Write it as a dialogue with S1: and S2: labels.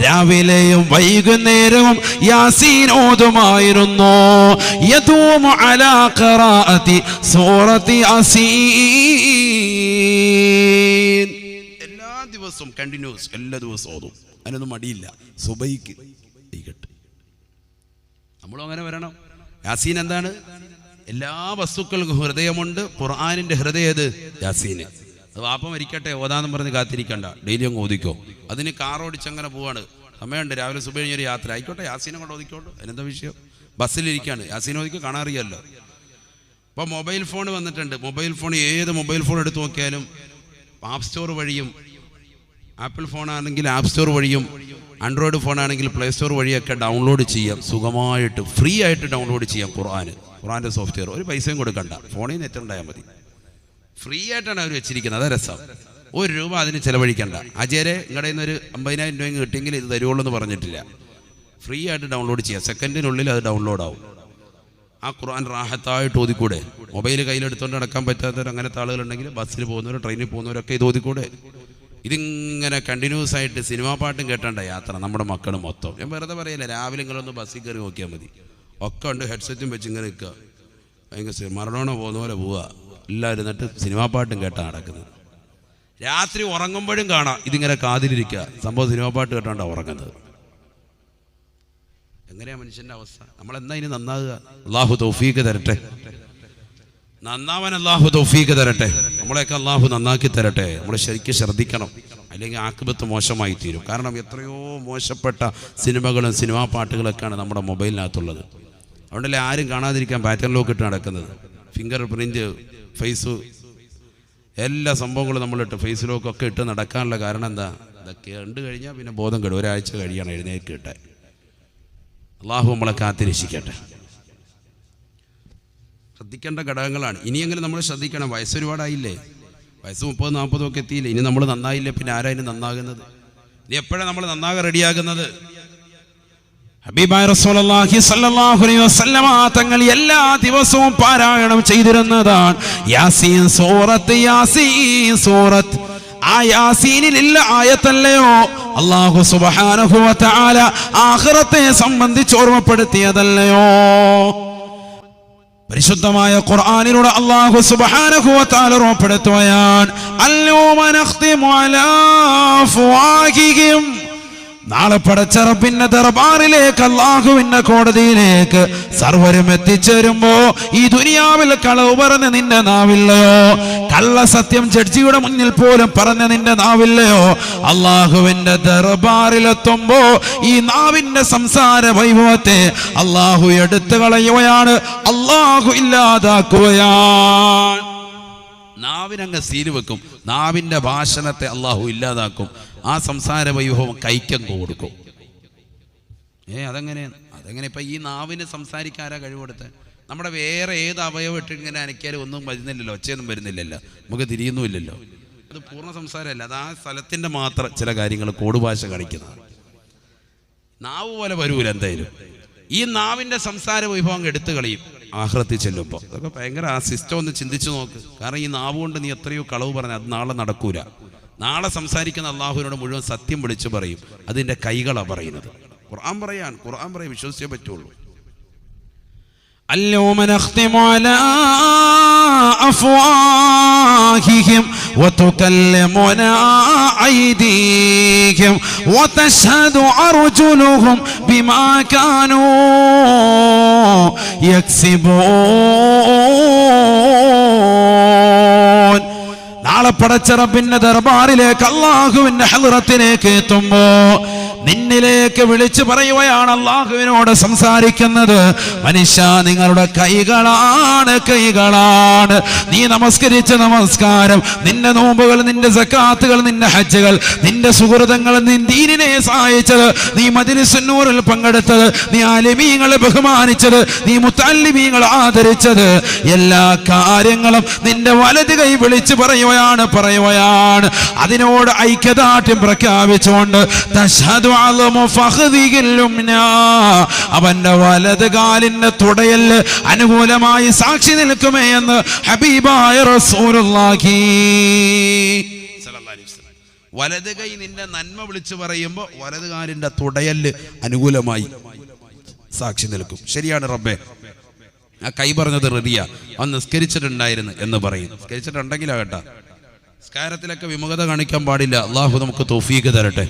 S1: രാവിലെയും വൈകുന്നേരവും യാസീൻ ഓതുമായിരുന്നു യതൂമു അലാ ഖറാഅതി സൂറത്തി അസീൻ എല്ലാ ദിവസവും കണ്ടിന്യൂസ് എല്ലാ ദിവസവും ഓതും. അതിനൊന്നും മടിയില്ല. സുബൈക്ക് ഇരിക്കട്ടെ. നമ്മളും അങ്ങനെ വരണം. യാസീൻ എന്താണ്? എല്ലാ വസ്തുക്കൾക്കും ഹൃദയമുണ്ട്. ഖുർആാനിന്റെ ഹൃദയം യാസീൻ അത് വാപ്പ മരിക്കട്ടെ ഓതാന്ന് പറഞ്ഞ് കാത്തിരിക്കണ്ട. ഡെയിലി അങ്ങ് ഓദിക്കോ അതിന് കാറോടിച്ച് അങ്ങനെ പോവാണ്. സമയമുണ്ട് രാവിലെ സുബൈ കഴിഞ്ഞൊരു യാത്ര. ആയിക്കോട്ടെ യാസീനെ കൊണ്ട് ഓദിക്കോട്ടെ അതിനെന്താ വിഷയം? ബസ്സിലിരിക്കാണ് യാസീൻ ഓദിക്കോ കാണാറിയല്ലോ ഇപ്പോൾ മൊബൈൽ ഫോൺ വന്നിട്ടുണ്ട്. മൊബൈൽ ഫോൺ ഏത് മൊബൈൽ ഫോൺ എടുത്ത് നോക്കിയാലും ആപ്പ് സ്റ്റോർ വഴിയും ആപ്പിൾ ഫോണാണെങ്കിൽ ആപ്പ് സ്റ്റോർ വഴിയും ആൻഡ്രോയിഡ് ഫോണാണെങ്കിൽ പ്ലേ സ്റ്റോർ വഴിയൊക്കെ ഡൗൺലോഡ് ചെയ്യാം. സുഖമായിട്ട് ഫ്രീ ആയിട്ട് ഡൗൺലോഡ് ചെയ്യാം ഖുർആൻ ഖുർആന്റെ സോഫ്റ്റ്വെയർ. ഒരു പൈസയും കൊടുക്കണ്ട. ഫോണിൽ നെറ്റ് ഉണ്ടായാൽ മതി? ഫ്രീ ആയിട്ടാണ് അവർ വെച്ചിരിക്കുന്നത്. അതാ രസം. ഒരു രൂപ അതിന് ചെലവഴിക്കണ്ട. അജയരെ നിങ്ങളുടെ നിന്ന് ഒരു അമ്പതിനായിരം രൂപ കിട്ടിയെങ്കിൽ ഇത് തരുവുള്ളൂ എന്ന് പറഞ്ഞിട്ടില്ല. ഫ്രീ ആയിട്ട് ഡൗൺലോഡ് ചെയ്യാം. സെക്കൻഡിനുള്ളിൽ അത് ഡൗൺലോഡ് ആവും. ആ ഖുർആൻ റാഹത്തായിട്ട് ഓതിക്കൂടെ? മൊബൈൽ കയ്യിലെടുത്തുകൊണ്ട് നടക്കാൻ പറ്റാത്തവർ അങ്ങനത്തെ ആളുകളുണ്ടെങ്കിൽ ബസ്സിൽ പോകുന്നവർ ട്രെയിനിൽ പോകുന്നവരൊക്കെ ഇത് ഓതിക്കൂടെ? ഇതിങ്ങനെ കണ്ടിന്യൂസ് ആയിട്ട് സിനിമാ പാട്ടും കേട്ടണ്ട യാത്ര നമ്മുടെ മക്കൾ മൊത്തം. ഞാൻ വെറുതെ പറയില്ല രാവിലെ നിങ്ങളൊന്ന് ബസ്സിൽ കയറി നോക്കിയാൽ മതി. ഒക്കെ ഉണ്ട് ഹെഡ്സെറ്റും വെച്ച് ഇങ്ങനെ നിൽക്കുക. ഭയങ്കര മറഡോണ പോകുന്ന പോലെ പോവുക. എല്ലാവരും എന്നിട്ട് സിനിമാ പാട്ടും കേട്ടാണ് നടക്കുന്നത്. രാത്രി ഉറങ്ങുമ്പോഴും കാണാം. ഇതിങ്ങനെ കാതിലിരിക്കുക. സംഭവം സിനിമാ പാട്ട് കേട്ടാണ്ടാണ് ഉറങ്ങുന്നത്. എങ്ങനെയാ മനുഷ്യന്റെ അവസ്ഥ? നമ്മൾ എന്നാ ഇനി നന്നാകുക അള്ളാഹു തൗഫീക്ക് തരട്ടെ. നന്നാവാൻ അള്ളാഹു തൗഫീക്ക് തരട്ടെ. നമ്മളെയൊക്കെ അള്ളാഹു നന്നാക്കി തരട്ടെ. നമ്മൾ ശരിക്കും ശ്രദ്ധിക്കണം. അല്ലെങ്കിൽ ആക്കുപത്ത് മോശമായി തീരും. കാരണം എത്രയോ മോശപ്പെട്ട സിനിമകളും സിനിമാ പാട്ടുകളൊക്കെയാണ് നമ്മുടെ മൊബൈലിനകത്തുള്ളത്. അതുകൊണ്ടല്ലേ ആരും കാണാതിരിക്കാൻ പാറ്റേൺ ലോക്ക് ഇട്ട് നടക്കുന്നത്. Fingerprint face. എല്ലാ സംഭവങ്ങളും നമ്മളിട്ട് ഫേസ് ലോക്കൊക്കെ ഇട്ട് നടക്കാനുള്ള കാരണം എന്താ? ഇതൊക്കെ കണ്ടു കഴിഞ്ഞാൽ പിന്നെ ബോധം കെടും. ഒരാഴ്ച കഴിയണം എഴുന്നേറ്റ് കിട്ടാൻ അള്ളാഹു നമ്മളെ കാത്തിരക്ഷിക്കട്ടെ. ശ്രദ്ധിക്കേണ്ട ഘടകങ്ങളാണ്. ഇനിയെങ്കിലും നമ്മൾ ശ്രദ്ധിക്കണം. വയസ്സ് ഒരുപാടായില്ലേ? വയസ്സ് മുപ്പത് നാൽപ്പതും ഒക്കെ എത്തിയില്ലേ? ഇനി നമ്മൾ നന്നായില്ലേ? പിന്നെ ആരാ ഇനി നന്നാകുന്നത്? ഇനി എപ്പോഴാണ് നമ്മൾ നന്നാകെ റെഡിയാകുന്നത്? ഹബീബായ റസൂലുള്ളാഹി സ്വല്ലല്ലാഹു അലൈഹി വസല്ലമ തങ്ങൾ എല്ലാ ദിവസവും പാരായണം ചെയ്തിരുന്നതാണ്. യാസീൻ സൂറത്ത് യാസീൻ സൂറത്ത്. ആ യാസീനിലില്ല ആയത്തല്ലയോ? അള്ളാഹു സുബ്ഹാനഹു വ തആല ആഖിറത്തെ സംബന്ധിച്ച് ഓർമ്മപ്പെടുത്തിയതല്ലയോ? പരിശുദ്ധമായ ഖുർആാനിലൂടെ അള്ളാഹു അല്ലോ മനഃ ഓർമ്മപ്പെടുത്തുകയാണ്. അൽയൗമ നഖ്തിമു അലാ അഫ്വാഹിഹിം നാളെ പടച്ചറപ്പിന്റെ ദർബാറിലേക്ക് അള്ളാഹുവിന്റെ കോടതിയിലേക്ക് സർവരും എത്തിച്ചേരുമ്പോ ഈ ദുനിയാവിൽ കളവ് പറഞ്ഞ നിന്റെ നാവില്ലയോ? കള്ള സത്യം ജഡ്ജിയുടെ മുന്നിൽ പോലും പറഞ്ഞ നിന്റെ നാവില്ലയോ? അള്ളാഹുവിന്റെ ദർബാറിലെത്തുമ്പോ ഈ നാവിന്റെ സംസാര വൈഭവത്തെ അള്ളാഹു എടുത്തു കളയുകയാണ്. അള്ളാഹു ഇല്ലാതാക്കുകയാണ്. നാവിനങ്ങ് സീൽ വെക്കും. നാവിന്റെ ഭാഷണത്തെ അള്ളാഹു ഇല്ലാതാക്കും. ആ സംസാര വൈഭവം കൈക്കങ്ങ് കൊടുക്കും. ഏ അതെങ്ങനെ? അതെങ്ങനെ ഇപ്പൊ ഈ നാവിന് സംസാരിക്കാരാ കഴിവെടുത്ത് നമ്മുടെ വേറെ ഏത് അവയവം ഇട്ട് ഇങ്ങനെ അനക്കിയാലും ഒന്നും വരുന്നില്ലല്ലോ ഒച്ചയൊന്നും വരുന്നില്ലല്ലോ നമുക്ക് തിരിയുന്നുമില്ലല്ലോ അത് പൂർണ സംസാരമല്ല അത് ആ സ്ഥലത്തിന്റെ മാത്രം ചില കാര്യങ്ങൾ കോടുഭാഷ കാണിക്കുന്നതാണ്. നാവ് പോലെ വരൂല എന്തായാലും. ഈ നാവിന്റെ സംസാര വൈഭവം എടുത്തു കളയും ആഹ്ലത്തിൽ ചെല്ലുമ്പോൾ അതൊക്കെ ഭയങ്കര ആ സിസ്റ്റം ഒന്ന് ചിന്തിച്ചു നോക്ക്. കാരണം ഈ നാവ് കൊണ്ട് നീ എത്രയോ കളവ് പറഞ്ഞ അത് നാളെ നടക്കൂല. നാളെ സംസാരിക്കുന്ന അള്ളാഹുവിനോട് മുഴുവൻ സത്യം വിളിച്ചു പറയും അതിന്റെ കൈകളാ പറയുന്നത് ഖുർആൻ പറയാൻ ഖുർആൻ പറയാൻ വിശ്വസിച്ചേ പറ്റുള്ളൂ اليوم نختم على أفواههم وتكلمنا أيديهم وتشهد أرجلهم بما كانوا يكسبون നാളെ പടച്ചറപ്പിന്റെ ദർബാറിലേക്ക് അള്ളാഹുവിന്റെ ഹലറത്തിലേക്ക് എത്തുമ്പോ നിന്നിലേക്ക് വിളിച്ചു പറയുകയാണ് അള്ളാഹുവിനോട് സംസാരിക്കുന്നത്. മനുഷ്യ നിങ്ങളുടെ കൈകളാണ് കൈകളാണ്. നീ നമസ്കരിച്ച നമസ്കാരം നിന്റെ നോമ്പുകൾ നിന്റെ സക്കാത്തുകൾ നിന്റെ ഹജ്ജുകൾ നിന്റെ സുഹൃതങ്ങൾ നീ ദീനിനെ സഹായിച്ചത് നീ മദിനിസുന്നൂറിൽ പങ്കെടുത്തത് നീ ആലിമീങ്ങളെ ബഹുമാനിച്ചത് നീ മുത്താലിമീങ്ങൾ ആദരിച്ചത്. എല്ലാ കാര്യങ്ങളും നിന്റെ വലത് കൈ വിളിച്ചു പറയുകയാണ് പറയുകയാണ്. അതിനോട് ഐക്യദാർഢ്യം പ്രഖ്യാപിച്ചുകൊണ്ട് യുംനാ. അവന്റെ വലത് കാലിന്റെ തുടയൽ അനുകൂലമായി സാക്ഷി നിൽക്കുമേ എന്ന് ഹബീബായ റസൂലുള്ളാഹി. വലത് കൈ നിന്റെ നന്മ വിളിച്ചു പറയുമ്പോൾ വലതുകാലിന്റെ തുടയൽ അനുകൂലമായി സാക്ഷി നിൽക്കും. ശരിയാണ് റബ്ബേ. ആ കൈ പറഞ്ഞത് റെഡിയ. അവൻ നിസ്കരിച്ചിട്ടുണ്ടായിരുന്നു എന്ന് പറയും. നിസ്കരിച്ചിട്ടുണ്ടെങ്കിലാ കേട്ടാ. നിസ്കാരത്തിലൊക്കെ വിമുഖത കാണിക്കാൻ പാടില്ല. അള്ളാഹു നമുക്ക് തോഫീക്ക് തരട്ടെ.